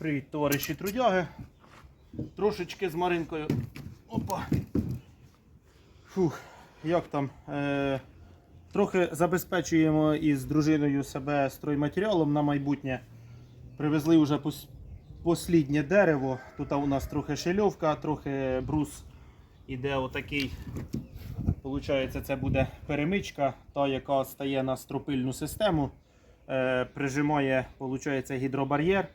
Привіт, товариші трудяги. Трошечки з Маринкою. Опа. Фух, як там? Е, трохи забезпечуємо із дружиною себе стройматеріалом на майбутнє. Привезли вже пос- посліднє дерево. Тут у нас трохи шельовка, трохи брус іде отакий. Получається, це буде перемичка, та яка стає на стропильну систему. Е, прижимає, получається, гідробар'єр.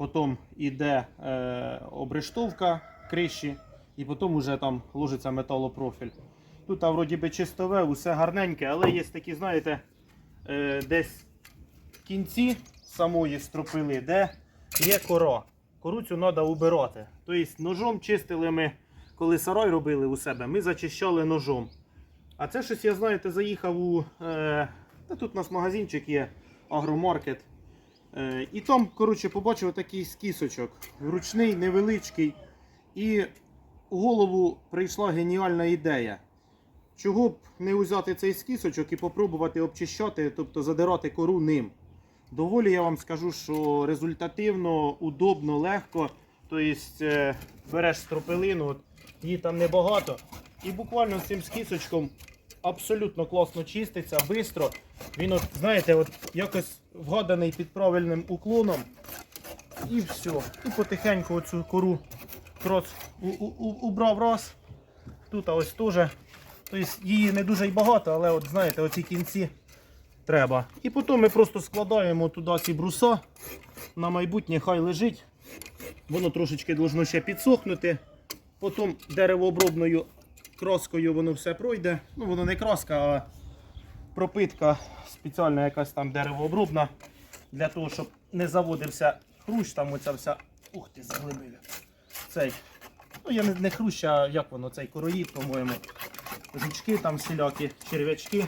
Потім йде е, обрештовка криші, і потім вже там ложиться металопрофіль. Тут а, вроді би чистове, усе гарненьке, але є такі, знаєте, е, десь в кінці самої стропили, де є кора. Кору цю треба убирати. Тобто ножом чистили ми, коли сарай робили у себе, ми зачищали ножом. А це щось, я знаєте, заїхав у. Е, та тут у нас магазинчик є, агромаркет. Е, і там, коротше, побачив такий скісочок. Ручний, невеличкий. І у голову прийшла геніальна ідея. Чого б не взяти цей скісочок і попробувати обчищати, тобто задирати кору ним. Доволі я вам скажу, що результативно, удобно, легко. Тобто е, береш стропилину, її там небагато. І буквально з цим скісочком абсолютно класно чиститься, швидко. Він, от, знаєте, от якось вгаданий під правильним уклоном. І все. І потихеньку оцю кору у- убрав раз. Тут ось теж. Тобто її не дуже й багато, але от знаєте, оці кінці треба. І потім ми просто складаємо туди ці бруса. На майбутнє хай лежить. Воно трошечки должно ще підсохнути. Потім деревообробною краскою воно все пройде. Ну, воно не краска, а пропитка спеціальна якась там деревообробна. Для того, щоб не заводився хрущ, там оця вся. Ух ти, заглибили. Цей. Ну, я не, не хрущ, а як воно, цей короїд, по-моєму. Жучки там всілякі, черв'ячки.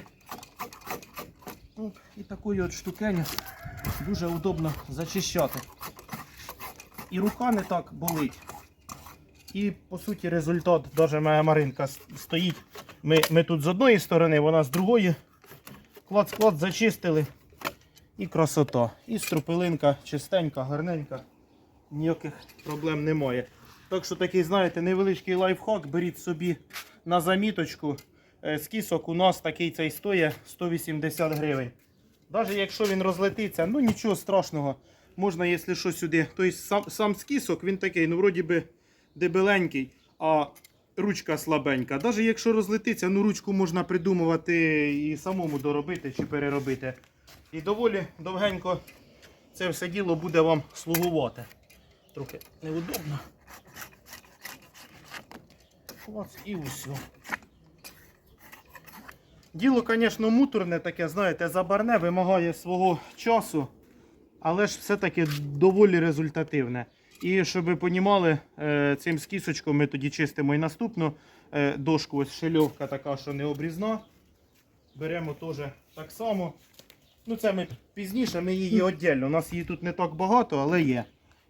Оп, І такою от штукеню дуже удобно зачищати. І рука не так болить. І по суті результат, навіть моя Маринка стоїть. Ми, ми тут з одної сторони, вона з другої. Клад-склад зачистили. І красота. І струпилинка чистенька, гарненька. Ніяких проблем немає. Так що такий, знаєте, невеличкий лайфхак, беріть собі на заміточку. Е, З кісок у нас такий цей стоїть 180 гривень. Навіть якщо він розлетиться, ну нічого страшного. Можна, якщо що сюди. Тобто сам, сам скісок, він такий, ну вроді би дебеленький, а ручка слабенька. Навіть якщо розлетиться, ну ручку можна придумувати і самому доробити чи переробити. І доволі довгенько це все діло буде вам слугувати. Трохи неудобно. Клац і усе. Діло, звісно, муторне таке, знаєте, забарне, вимагає свого часу, але ж все-таки доволі результативне. І щоб ви розуміли, цим скісочком ми тоді чистимо і наступну е, дошку, ось шельовка така, що не обрізна. Беремо теж так само. Ну, це ми пізніше, ми її віддільно. У нас її тут не так багато, але є.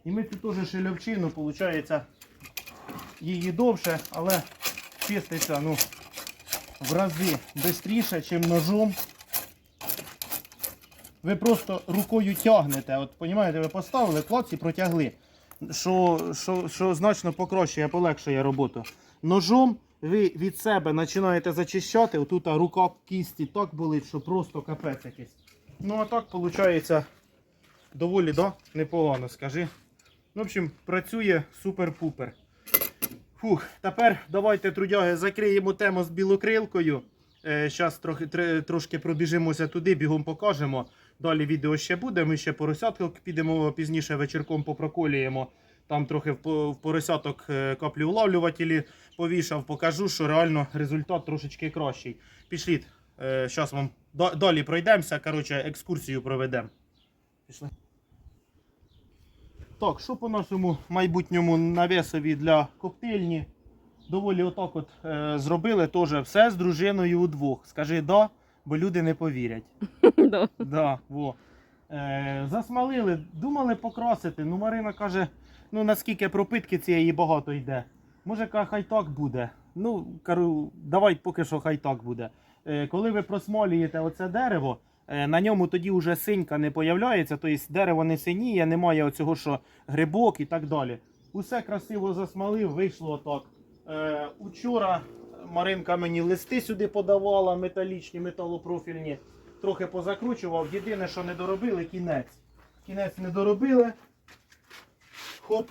І ми тут теж шельовчину, виходить, її довше, але чиститься ну, в рази швидше, ніж ножом. Ви просто рукою тягнете. От, розумієте, ви поставили клац і протягли. Що, що, що значно покращує, полегшує роботу. Ножом ви від себе починаєте зачищати, отут рука кісті так болить, що просто капець якийсь. Ну а так виходить доволі да? непогано, скажи. Ну, в общем, працює супер-пупер. Фух, тепер давайте, трудяги, закриємо тему з білокрилкою. Зараз трохи, трошки пробіжимося туди, бігом покажемо. Далі відео ще буде. Ми ще поросяток підемо пізніше вечірком попроколюємо. Там трохи в поросяток е, каплі улавлювателі повішав, покажу, що реально результат трошечки кращий. Пішліть, зараз вам далі пройдемося. Коротше, екскурсію проведемо. Пішли. Так, що по нашому майбутньому навесові для коктейльні? Доволі отак от е, зробили теж все з дружиною удвох. Скажи да, бо люди не повірять. Да. Да, во. Е, засмалили, думали покрасити. Ну, Марина каже, ну наскільки пропитки цієї багато йде. Може, хай так буде. Ну, кажу, давай поки що хай так буде. Е, коли ви просмолюєте оце дерево, е, на ньому тоді вже синька не появляється, тобто дерево не синіє, немає оцього, що грибок і так далі. Усе красиво засмалив, вийшло отак. Е, учора Маринка мені листи сюди подавала, металічні, металопрофільні. Трохи позакручував. Єдине, що не доробили, кінець. Кінець не доробили. Хоп.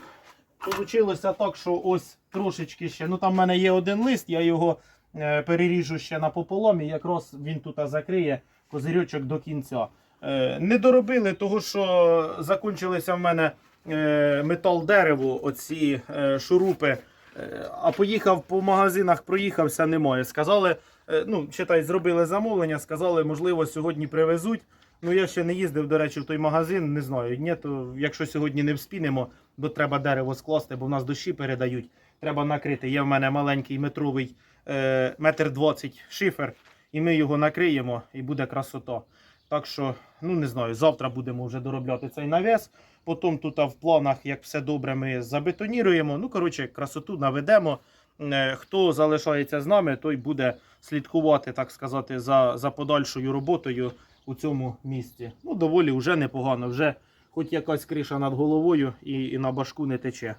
Получилося так, що ось трошечки ще. Ну там в мене є один лист, я його е, переріжу ще напополам і якраз він тут закриє козирючок до кінця. Е, не доробили, того що закінчилися в мене е, метал дерево, оці е, шурупи. Е, а поїхав по магазинах, проїхався, немає. Сказали, е, ну, читай, зробили замовлення, сказали, можливо, сьогодні привезуть. Ну, я ще не їздив, до речі, в той магазин, не знаю. Ні, то якщо сьогодні не вспінемо, бо треба дерево скласти, бо в нас дощі передають. Треба накрити. Є в мене маленький метровий е, метр двадцять шифер, і ми його накриємо, і буде красота. Так що, ну не знаю, завтра будемо вже доробляти цей навіс. Потім тут в планах, як все добре, ми забетоніруємо. Ну, коротше, красоту наведемо. Е, Хто залишається з нами, той буде слідкувати, так сказати, за, за подальшою роботою у цьому місці. Ну, доволі вже непогано, вже хоч якась криша над головою і, і на башку не тече.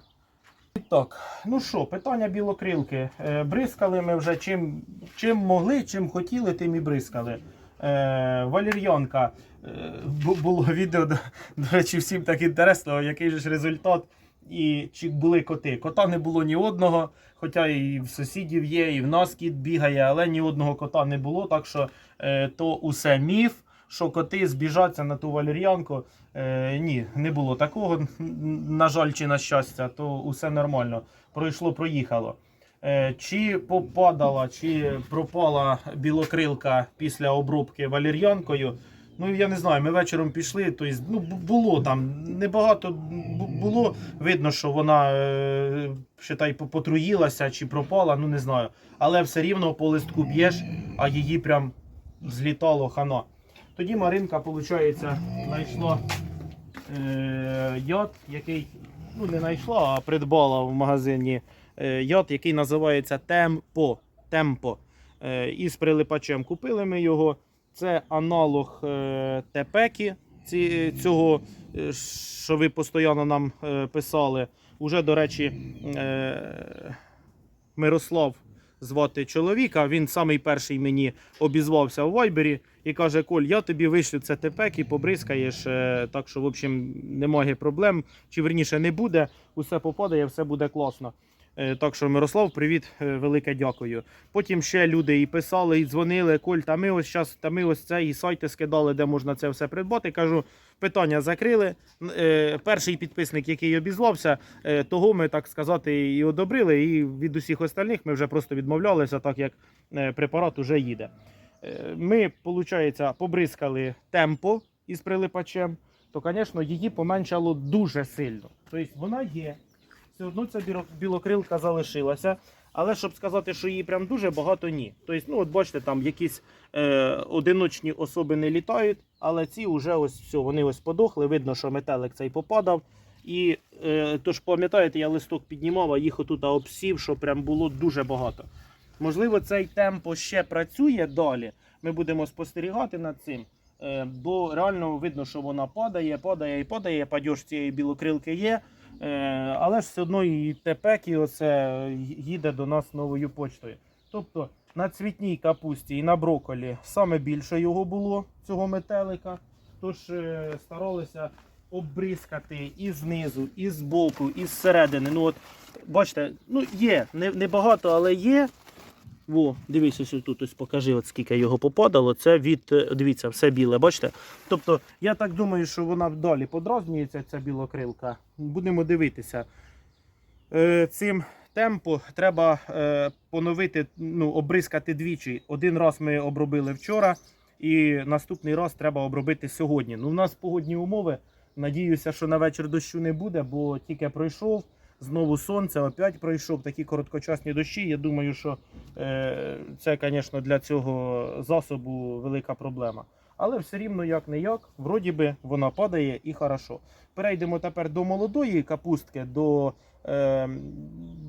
І Так, ну що, питання білокрилки. Е, бризкали ми вже чим, чим могли, чим хотіли, тим і бризкали. Е, валір'янка. Е, було відео, до, до речі, всім так інтересно, який же ж результат. І чи були коти. Кота не було ні одного, хоча і в сусідів є, і в нас кіт бігає, але ні одного кота не було. Так що е, то усе міф, що коти збіжаться на ту валер'янку. Е, ні, не було такого. На жаль, чи на щастя, то усе нормально. Пройшло, проїхало. Е, чи попадала, чи пропала білокрилка після обробки валер'янкою. Ну, я не знаю, ми вечором пішли, тобто, ну, було там небагато було. Видно, що вона е, считай, по- потруїлася чи пропала, ну не знаю. Але все рівно по листку б'єш, а її прям злітало хана. Тоді Маринка, виходить, знайшла е, яд, який ну, не знайшла, а придбала в магазині е, яд, який називається Темпо. Темпо. Е, із прилипачем купили ми його. Це аналог е, Тепекі, цього, е, що ви постійно нам е, писали. Уже, до речі, е, Мирослав звати чоловіка. Він самий перший мені обізвався у Вайбері і каже: Коль, я тобі вишлю це тепек і побризкаєш. е, Так що, в общем, немає проблем. Чи верніше не буде, усе попадає, все буде класно. Е, Так що, Мирослав, привіт, е, велике дякую. Потім ще люди і писали, і дзвонили. Коль, та ми ось щас, та ми ось це і сайти скидали, де можна це все придбати. Кажу, питання закрили. Е, Перший підписник, який обізвався, того ми так сказати і одобрили. І від усіх остальних ми вже просто відмовлялися, так як препарат уже їде. Ми, виходить, побризкали темпо із прилипачем, то, звісно, її поменшало дуже сильно. Тобто вона є, все одно ця білокрилка залишилася. Але щоб сказати, що її прям дуже багато, ні. Тобто, ну от бачите, там якісь е, одиночні особи не літають, але ці вже ось все, вони ось подохли. Видно, що метелик цей попадав. І е, тож, пам'ятаєте, я листок піднімав, а їх отут обсів, що прям було дуже багато. Можливо, цей темпо ще працює далі. Ми будемо спостерігати над цим. Е, бо реально видно, що вона падає, падає і падає. Падьош цієї білокрилки є. Е, але ж все одно і тепекі оце їде до нас новою почтою. Тобто на цвітній капусті і на броколі саме більше його було, цього метелика. Тож е, старалися обрізкати і знизу, і збоку, і зсередини. Ну от, бачите, ну є, не, не але є. Во, дивись, ось тут ось покажи, от скільки його попадало. Це від, е, дивіться, все біле, бачите? Тобто, я так думаю, що вона далі подразнюється, ця білокрилка. Будемо дивитися. Е, цим темпо треба е, поновити, ну, обризкати двічі. Один раз ми обробили вчора, і наступний раз треба обробити сьогодні. Ну, у нас погодні умови. Надіюся, що на вечір дощу не буде, бо тільки пройшов. Знову сонце, опять пройшов такі короткочасні дощі. Я думаю, що е, це, звісно, для цього засобу велика проблема. Але все рівно як не як, вроді би вона падає і хорошо. Перейдемо тепер до молодої капустки, до е,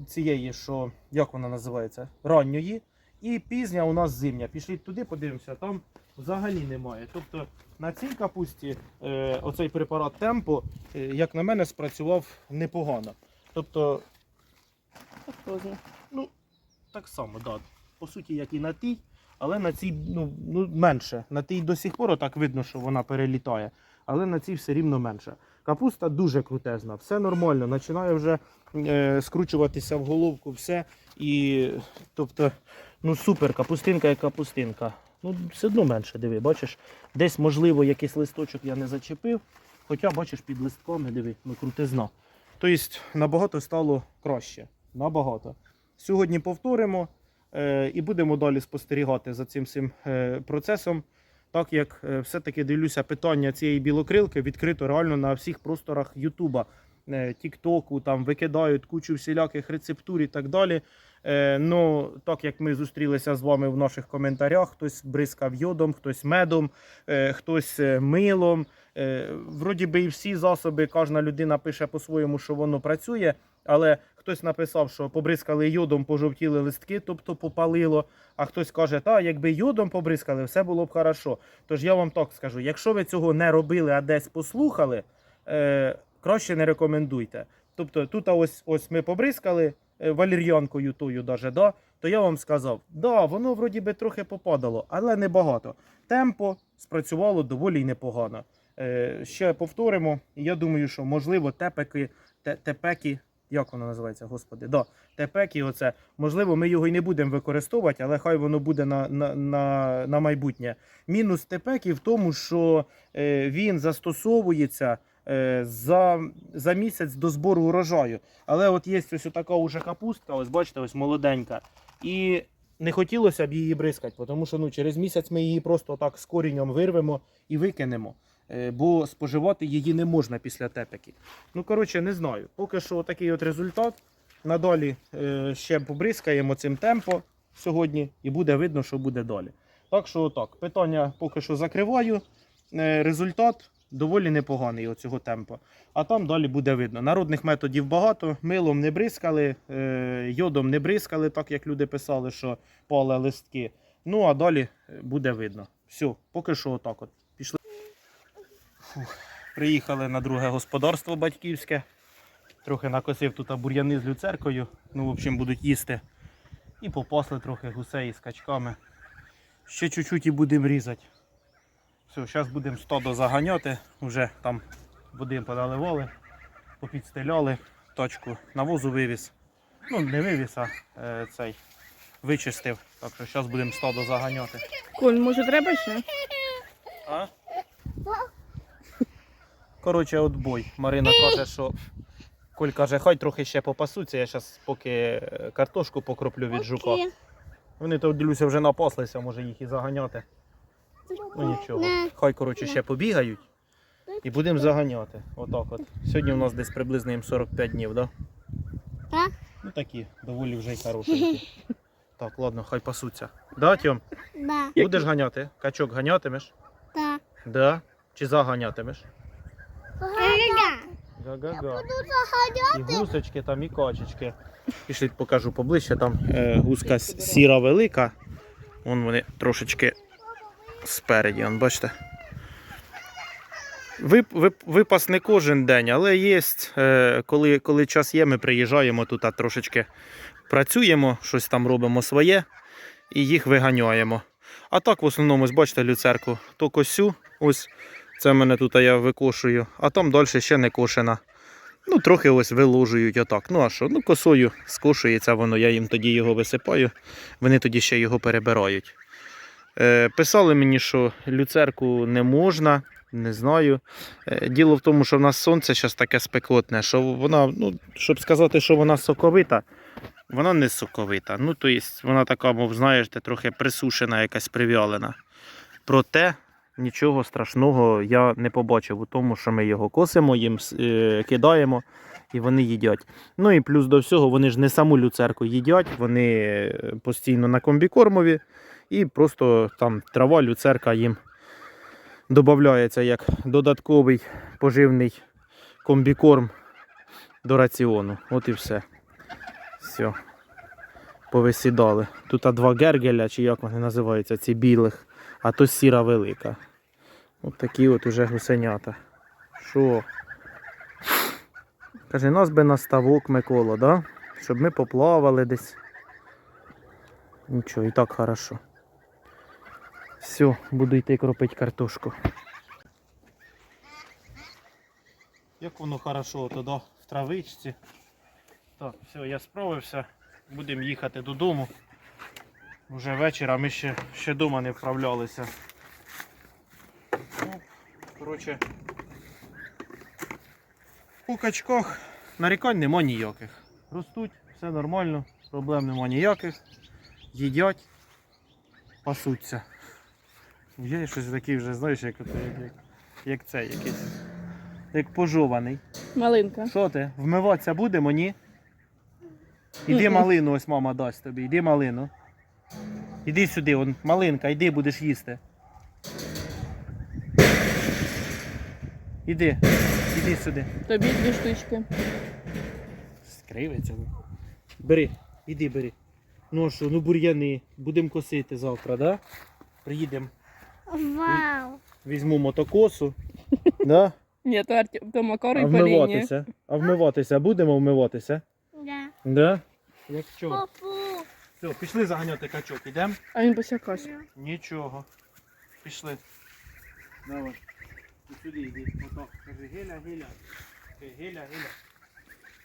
цієї, що як вона називається, ранньої. І пізня у нас зимня. Пішліть туди, подивимося, там взагалі немає. Тобто на цій капусті е, оцей препарат темпо, е, як на мене, спрацював непогано. Тобто, ну, так само, да. По суті, як і на тій, але на цій ну, ну, менше. На тій до сих пор так видно, що вона перелітає, але на цій все рівно менше. Капуста дуже крутезна, все нормально, починає вже е, скручуватися в головку, все. І, тобто, ну супер, капустинка як капустинка. Ну, все одно менше, диви, бачиш, десь, можливо, якийсь листочок я не зачепив, хоча, бачиш, під листками, диви, ну крутизна. Тобто набагато стало краще. Набагато. Сьогодні повторимо е, і будемо далі спостерігати за цим всім е, процесом. Так як е, все-таки дивлюся, питання цієї білокрилки відкрито реально на всіх просторах Ютуба, Тіктоку, там викидають кучу всіляких рецептур і так далі. Ну, так як ми зустрілися з вами в наших коментарях, хтось бризкав йодом, хтось медом, хтось милом. Е, вроді би і всі засоби, кожна людина пише по-своєму, що воно працює, але хтось написав, що побризкали йодом, пожовтіли листки, тобто попалило. А хтось каже, та якби йодом побризкали, все було б хорошо. Тож я вам так скажу: якщо ви цього не робили, а десь послухали, е, краще не рекомендуйте. Тобто, тут ось ось ми побризкали е, валір'янкою тою, даже, да, то я вам сказав, да, воно вроді би трохи попадало, але не багато. Темпо спрацювало доволі непогано. Е, ще повторимо. Я думаю, що можливо тепеки, тепеки, як воно називається, господи, да, тепеки, оце, можливо, ми його і не будемо використовувати, але хай воно буде на, на, на, на майбутнє. Мінус тепеки в тому, що е, він застосовується е, за, за місяць до збору урожаю. Але от є ось така уже капустка, ось бачите, ось молоденька. І не хотілося б її бризкати, тому що ну, через місяць ми її просто так з корінням вирвемо і викинемо. Е, Бо споживати її не можна після тепеки. Ну, коротше, не знаю. Поки що такий от результат. Надалі е, ще побризкаємо цим темпо сьогодні і буде видно, що буде далі. Так що отак, питання поки що закриваю. Е, Результат доволі непоганий оцього темпу. А там далі буде видно. Народних методів багато, милом не бризкали, йодом не бризкали, так як люди писали, що пали листки. Ну а далі буде видно. Все, поки що отак от. Фух. Приїхали на друге господарство батьківське. Трохи накосив тут бур'яни з люцеркою. Ну, в общем, будуть їсти. І попасли трохи гусей з качками. Ще чуть-чуть і будемо різати. Все, зараз будемо стадо заганяти. Вже там води поналивали, попідстеляли, точку навозу вивіз. Ну, не вивіз, а е, цей вичистив. Так що зараз будемо стадо заганяти. Коль, може треба ще? А? Коротше, от бой. Марина каже, що Коль каже, хай трохи ще попасуться, я зараз поки е, картошку покроплю від жука. Вони то дивлюся вже напаслися, може їх і заганяти. Ну нічого. Хай коротше ще побігають і будемо заганяти. Отак от. Сьогодні у нас десь приблизно їм 45 днів, так? Да? Так. Ну такі, доволі вже й хорошенькі. Так, ладно, хай пасуться. Да, Тьом? Да, Будеш ганяти? Качок ганятимеш? да. Да? Чи заганятимеш? Га-га. Га-га-га. І гусочки там, і качечки. Пішли покажу поближче. Там е, гуска сіра велика. Вон вони трошечки спереді, вон, бачите. Вип, вип, випас не кожен день, але є, е, коли, коли час є, ми приїжджаємо тут а трошечки працюємо, щось там робимо своє і їх виганяємо. А так в основному, ось бачите, люцерку, то косю, ось це в мене тут я викошую, а там далі ще не кошена. Ну, трохи ось виложують отак. Ну а що? Ну, косою скошується воно, я їм тоді його висипаю, вони тоді ще його перебирають. Е, писали мені, що люцерку не можна, не знаю. Е, діло в тому, що в нас сонце зараз таке спекотне, що вона, ну, щоб сказати, що вона соковита, вона не соковита. Ну, то есть, вона така, мов знаєш, трохи присушена, якась прив'ялена. Проте нічого страшного я не побачив у тому, що ми його косимо, їм е, кидаємо і вони їдять. Ну і плюс до всього, вони ж не саму люцерку їдять, вони е, постійно на комбікормові і просто там трава, люцерка їм додається як додатковий поживний комбікорм до раціону. От і все. Все. повисідали. Тут два гергеля, чи як вони називаються, ці білих, а то сіра велика. От такі от уже гусенята. Що? Каже, нас би на ставок Микола, да? Щоб ми поплавали десь. Нічого, і так хорошо. Все, буду йти кропити картошку. Як воно хорошо туди в травичці. Так, все, я справився. Будемо їхати додому. Уже вечір, а ми ще, ще вдома не вправлялися. Ну, коротше, по качках нарікань нема ніяких. Ростуть, все нормально, проблем нема ніяких. Їдять, пасуться. Я щось такий вже, знаєш, як, як, як, цей якийсь. Як пожований. Малинка. Що ти? Вмиватися будемо, ні? Іди малину, ось мама дасть тобі. Іди малину. Іди сюди, он, малинка, іди будеш їсти. Іди, іди сюди. Тобі дві штучки. Скривиться. Бери, іди бери. Ну що, ну бур'яни, будемо косити завтра, да? Приїдемо, Вау! візьму мотокосу. Да? Ні, то Артем, то Макар А і Поліні. вмиватися. А вмиватися будемо вмиватися? Да. Да? Як що? Папу! Все, пішли заганяти качок, ідемо? А він посякався. Нічого. Пішли. Давай. Ти сюди йди. Отак. Кажи геля, геля. Кажи, Геля, геля.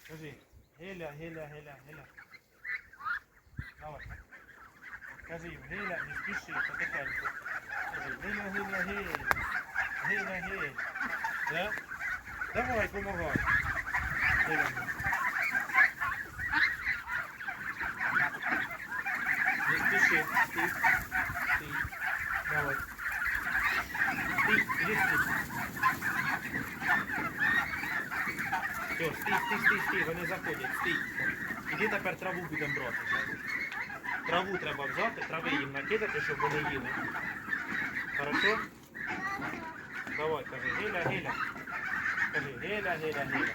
Кажи. Геля, геля, геля, геля. Давай. Кажи їм геля, не спіши, потихеньку. Кажи геля, геля, геля. Геля, геля. Да? Давай, помагай. Геля. Спіши. Стій. Стій. Давай. Стій, іди сюди. Все, стій, стій, стій, стій, вони заходять, стій. Іди тепер траву будемо брати. Траву треба взяти, трави їм накидати, щоб вони їли. Хорошо? Давай, кажи, геля, геля. Кажи, геля, геля, геля.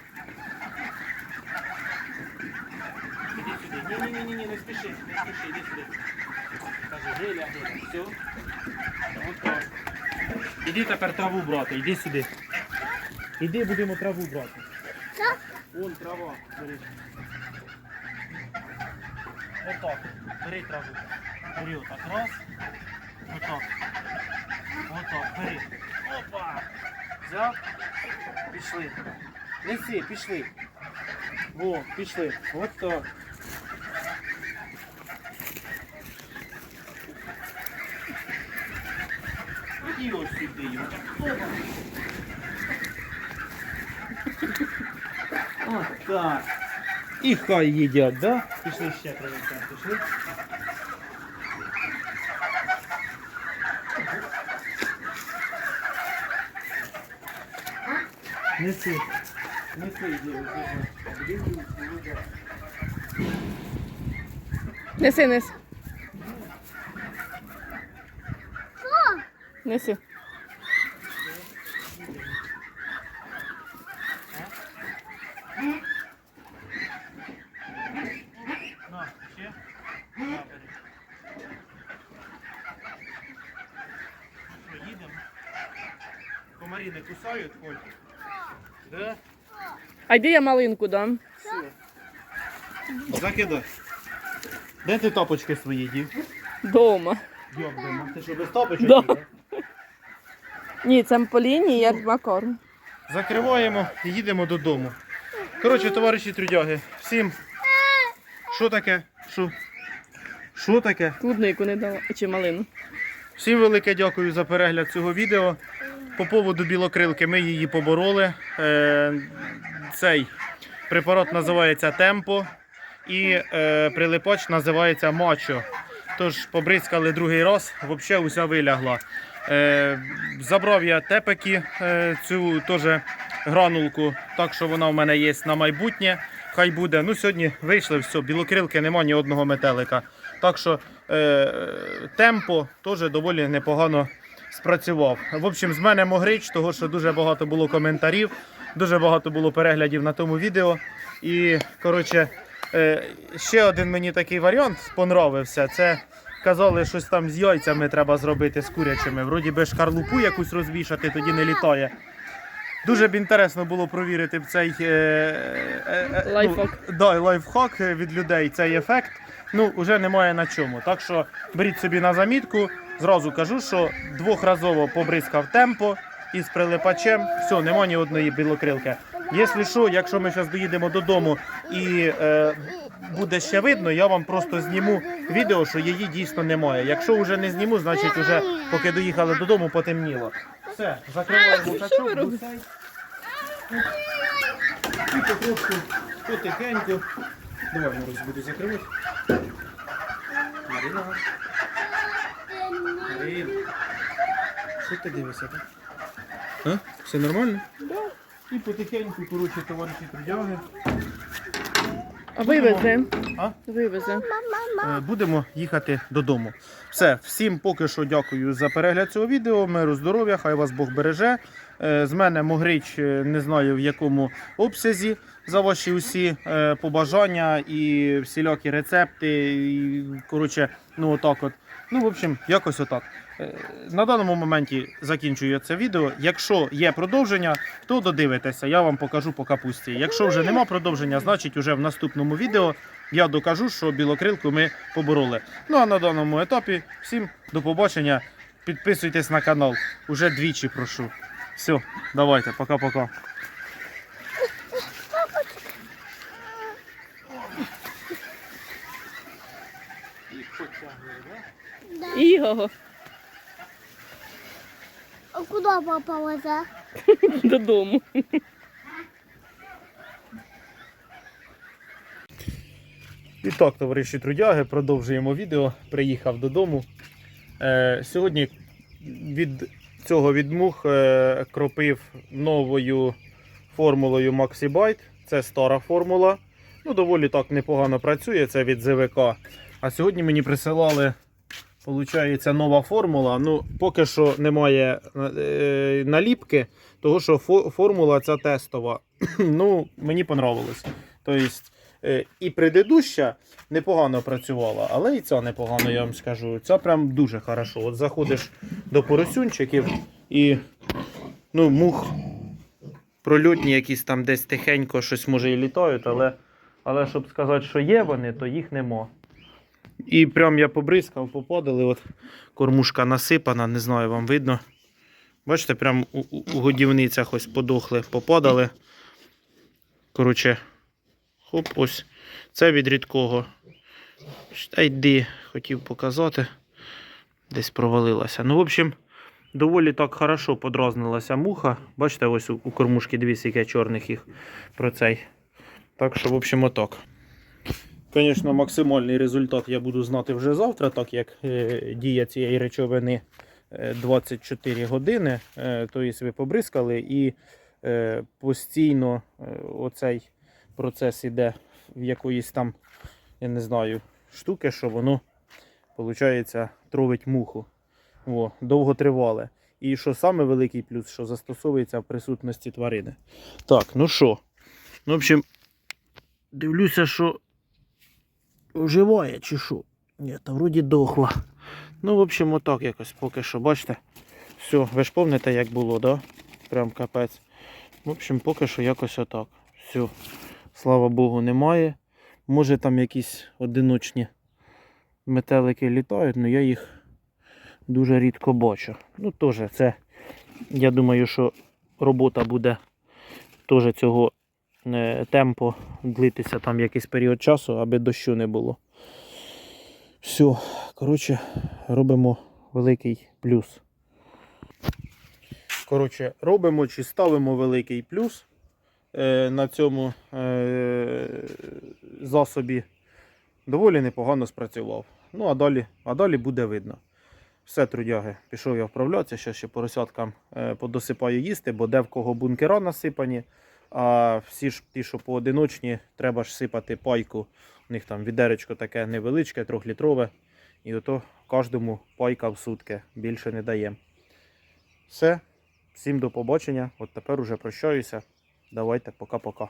Іди сюди. Ні-ні-ні, не спіши, не спіши, іди сюди. Все. Іди тепер траву брати, іди сюди. Іди будемо траву брати. Вон трава, бери. Отак. Бери траву. Бери отак. Раз. Отак. Отак. Бери. Опа. Взяв. Пішли. Неси, пішли. Во, пішли. Отак. І ось сюди його. Опа. Так. І хай їдять, да? Пішли ще привезти, пішли. Неси. Неси, іди. Неси, неси. Неси. Комарі не кусають, Коль? Да? А йди я малинку дам. Закидай. Де ти тапочки свої дів? Дома. Йок, дома. Ти що без тапочок? Да. їдеш? Ні, це Поліні, я Макар. Закриваємо і їдемо додому. Коротше, товариші трудяги, всім. Що таке? Що? Що таке? Клубнику не дала. Чи малину. Всім велике дякую за перегляд цього відео. По поводу білокрилки ми її побороли. Е, цей препарат називається Темпо і е, прилипач називається Мачо. Тож побризкали другий раз, взагалі уся вилягла. Е, забрав я тепеки, е, цю теж гранулку, так що вона в мене є на майбутнє. Хай буде. Ну, сьогодні вийшли, все, білокрилки нема ні одного метелика. Так що е, темпо теж доволі непогано спрацював. В общем, з мене могрич, того що дуже багато було коментарів, дуже багато було переглядів на тому відео. І коротше, Е, ще один мені такий варіант понравився. Це казали, щось там з яйцями треба зробити з курячими. Вроді би шкарлупу якусь розвішати, тоді не літає. Дуже б інтересно було провірити б цей е, е, е, Лайфхак. Ну, да, лайфхак від людей, цей ефект. Ну, вже немає на чому. Так що беріть собі на замітку. Зразу кажу, що двохразово побризкав темпо із прилипачем. Все, нема ні одної білокрилки. Якщо що, якщо ми зараз доїдемо додому і е, буде ще видно, я вам просто зніму відео, що її дійсно немає. Якщо вже не зніму, значить вже поки доїхали додому, потемніло. Все, закриваємо качок, гусей. І потрошку, потихеньку. Давай, Мороз, буду закривати. Марина. Марина. Що ти дивишся, так? А? Все нормально? Да. І потихеньку, коротше, товариші трудяги. А вивези. А? Вивези. Е, будемо їхати додому. Все, всім поки що дякую за перегляд цього відео. Миру, здоров'я, хай вас Бог береже. Е, З мене Могрич, е, не знаю в якому обсязі за ваші усі е, побажання і всілякі рецепти. І, коротше, ну отак от. Ну, в общем, якось отак. Е, На даному моменті закінчую це відео. Якщо є продовження, то додивитеся, я вам покажу по капусті. Якщо вже нема продовження, значить уже в наступному відео я докажу, що білокрилку ми побороли. Ну а на даному етапі всім до побачення. Підписуйтесь на канал. Уже двічі прошу. Все, давайте, пока-пока. Іго. А куди папа везе? Додому. І так, товариші трудяги, продовжуємо відео. Приїхав додому. Е, сьогодні від цього від мух е, кропив новою формулою MaxiBite. Це стара формула. Ну, доволі так непогано працює, це від ЗВК. А сьогодні мені присилали, виходить, нова формула. Ну, поки що немає е, наліпки, того що фо- формула ця тестова. ну, мені понравилось. Тобто, е, і предыдуща непогано працювала, але і ця непогано, я вам скажу. Ця прям дуже хорошо. От заходиш до поросюнчиків і ну, мух прольотні якісь там десь тихенько щось може і літають, але, але щоб сказати, що є вони, то їх нема. І прям я побризкав, попадали, от кормушка насипана, не знаю, вам видно. Бачите, прям у, у, годівницях ось подохли, попадали. Коротше, хоп, ось. Це від рідкого. Та йди, хотів показати. Десь провалилася. Ну, в общем, доволі так хорошо подразнилася муха. Бачите, ось у, кормушки дві яке чорних їх про цей. Так що, в общем, отак. Звісно, максимальний результат я буду знати вже завтра, так як е, дія цієї речовини е, 24 години. Е, тобто ви побризкали і постійно оцей процес іде в якоїсь там, я не знаю, штуки, що воно, виходить, тровить муху. О, довго тривале. І що саме великий плюс, що застосовується в присутності тварини. Так, ну що? Ну, в общем, дивлюся, що оживає чи що. Ні, та вроді дохла. Ну, в общем, отак якось поки що, бачите. Все, ви ж пам'ятаєте, як було, да? Прям капець. В общем, поки що якось отак. Все. Слава Богу, немає. Може там якісь одиночні метелики літають, але я їх дуже рідко бачу. Ну, теж це, я думаю, що робота буде теж цього е, темпу длитися там якийсь період часу, аби дощу не було. Все, коротше, робимо великий плюс. Коротше, робимо чи ставимо великий плюс е, на цьому е, засобі. Доволі непогано спрацював. Ну, а далі, а далі буде видно. Все, трудяги, пішов я вправлятися, ще ще поросяткам е, подосипаю їсти, бо де в кого бункера насипані. А всі ж ті, що поодиночні, треба ж сипати пайку. У них там відеречко таке невеличке, трьохлітрове. І ото кожному пайка в сутки більше не даємо. Все, всім до побачення. От тепер уже прощаюся. Давайте, пока-пока.